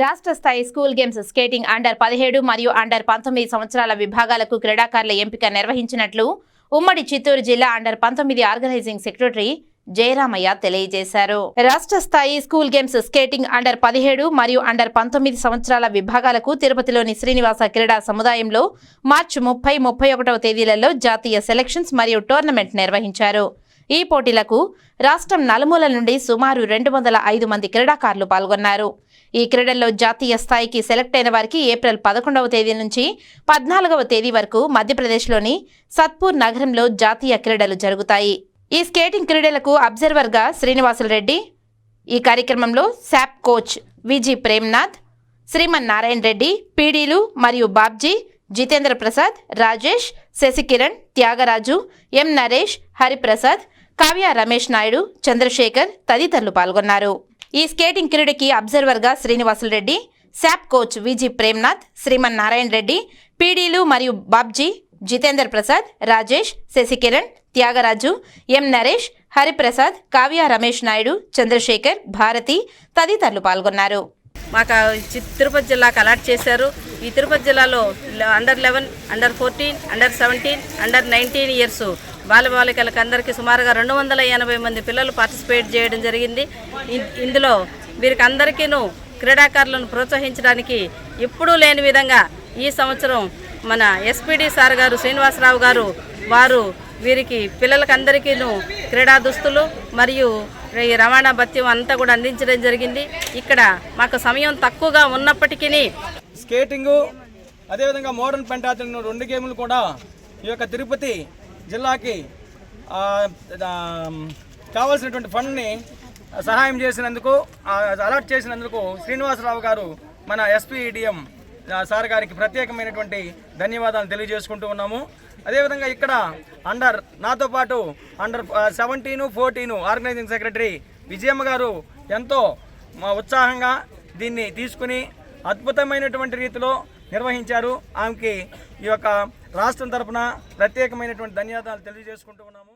రాష్ట్ర స్థాయి school games skating under పదిహేడు మరియు అండర్ పంతొమ్మిది సంవత్సరాల విభాగాలకు క్రీడాకారుల ఎంపిక నిర్వహించినట్లు ఉమ్మడి చిత్తూరు జిల్లా అండర్ పంతొమ్మిది ఆర్గనైజింగ్ సెక్రటరీ జయరామయ్య తెలియజేశారు. రాష్ట్ర స్థాయి స్కూల్ గేమ్స్ స్కేటింగ్ అండర్ పదిహేడు మరియు అండర్ పంతొమ్మిది సంవత్సరాల విభాగాలకు తిరుపతిలోని శ్రీనివాస క్రీడా సముదాయంలో మార్చి ముప్పై ముప్పై ఒకటవ తేదీలలో జాతీయ సెలక్షన్స్ మరియు టోర్నమెంట్ నిర్వహించారు. ఈ పోటీలకు రాష్ట్రం నలుమూల నుండి సుమారు రెండు వందల ఐదు మంది క్రీడాకారులు పాల్గొన్నారు. ఈ క్రీడల్లో జాతీయ స్థాయికి సెలెక్ట్ అయిన వారికి ఏప్రిల్ పదకొండవ తేదీ నుంచి పద్నాలుగవ తేదీ వరకు మధ్యప్రదేశ్లోని సత్పూర్ నగరంలో జాతీయ క్రీడలు జరుగుతాయి. ఈ స్కేటింగ్ క్రీడలకు అబ్జర్వర్గా శ్రీనివాసులు రెడ్డి ఈ కార్యక్రమంలో శాప్ కోచ్ విజి ప్రేమ్నాథ్ శ్రీమన్ నారాయణ రెడ్డి పీడీలు మరియు బాబ్జీ జితేంద్ర ప్రసాద్ రాజేష్ శశికిరణ్ త్యాగరాజు ఎం నరేష్ హరిప్రసాద్ కావ్య రమేష్ నాయుడు చంద్రశేఖర్ తదితరులు పాల్గొన్నారు. ఈ స్కేటింగ్ క్రీడకి అబ్జర్వర్గా శ్రీనివాసులు రెడ్డి శాప్ కోచ్ విజి ప్రేమ్నాథ్ శ్రీమన్ నారాయణ రెడ్డి పీడీలు మరియు బాబ్జీ జితేందర్ ప్రసాద్ రాజేష్ శశికిరణ్ త్యాగరాజు ఎం నరేష్ హరిప్రసాద్ కావ్య రమేష్ నాయుడు చంద్రశేఖర్ భారతి తదితరులు పాల్గొన్నారు. మాకు చి- తిరుపతి జిల్లాకు అలాట్ చేశారు. ఈ తిరుపతి జిల్లాలో under eleven under fourteen under seventeen under nineteen years బాలబాలికలకు అందరికీ సుమారుగా రెండు వందల ఎనభై మంది పిల్లలు పార్టిసిపేట్ చేయడం జరిగింది. ఇ- ఇందులో వీరికి అందరికీను క్రీడాకారులను ప్రోత్సహించడానికి ఎప్పుడూ లేని విధంగా ఈ సంవత్సరం మన ఎస్పీడి సార్ గారు శ్రీనివాసరావు గారు వారు వీరికి పిల్లలకి అందరికీను క్రీడా దుస్తులు మరియు ఈ రవాణా భత్యం అంతా కూడా అందించడం జరిగింది. ఇక్కడ మాకు సమయం తక్కువగా ఉన్నప్పటికీ స్కేటింగు అదేవిధంగా మోడర్న్ పెంటాథలిన్ రెండు గేములు కూడా ఈ యొక్క తిరుపతి జిల్లాకి కావాల్సినటువంటి ఫండ్ని సహాయం చేసినందుకు అలర్ట్ చేసినందుకు శ్రీనివాసరావు గారు మన ఎస్పీడిఎం సార్ గారికి ప్రత్యేకమైనటువంటి ధన్యవాదాలు తెలియజేసుకుంటూ ఉన్నాము. అదేవిధంగా ఇక్కడ అండర్ నాతో పాటు under seventeen fourteen organizing secretary Vijayamma గారు ఎంతో ఉత్సాహంగా దీన్ని తీసుకుని అద్భుతమైనటువంటి రీతిలో నిర్వహించారు. ఆమెకి ఈ యొక్క రాష్ట్రం తరఫున ప్రత్యేకమైనటువంటి ధన్యవాదాలు తెలియజేసుకుంటూ ఉన్నాము.